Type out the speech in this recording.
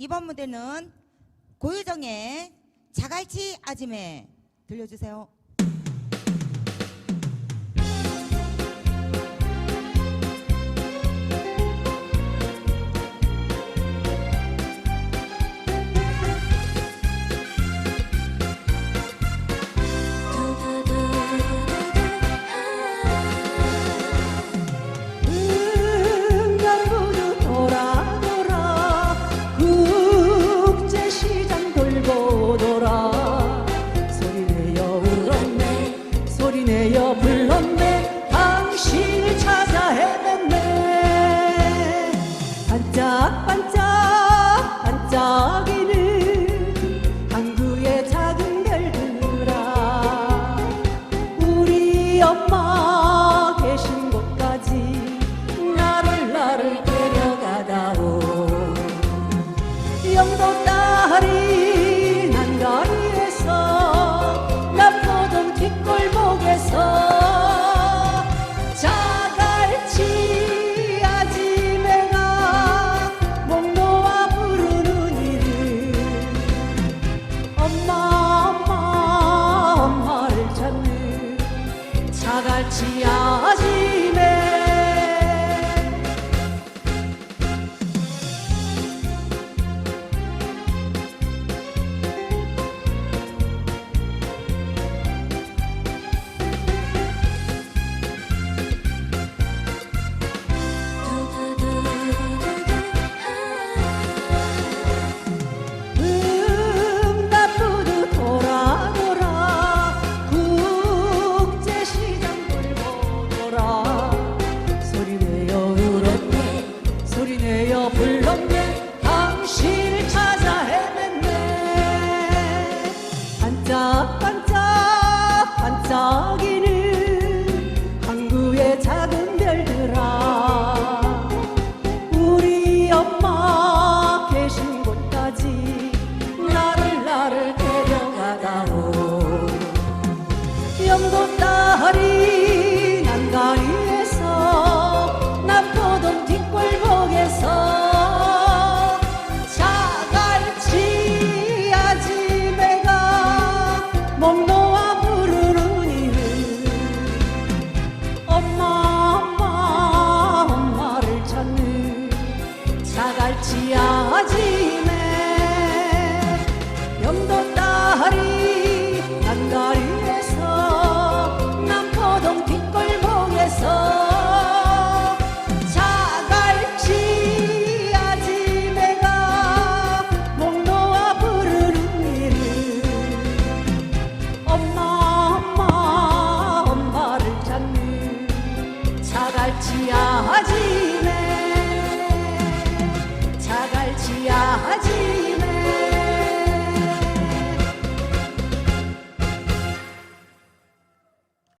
이번 무대는 고유정의 자갈치 아지매 들려주세요. 반짝이는 항구의 작은 별들아. 우리 엄마 계신 곳까지 나를 나를 데려가다오. 영도 자갈치 아 우 아침에 연도 딸이 난가리에서 남포동 뒷골목에서 자갈치 아지매가 목 놓아 부르는 일은 엄마 엄마 엄마를 찾는 자갈치 아지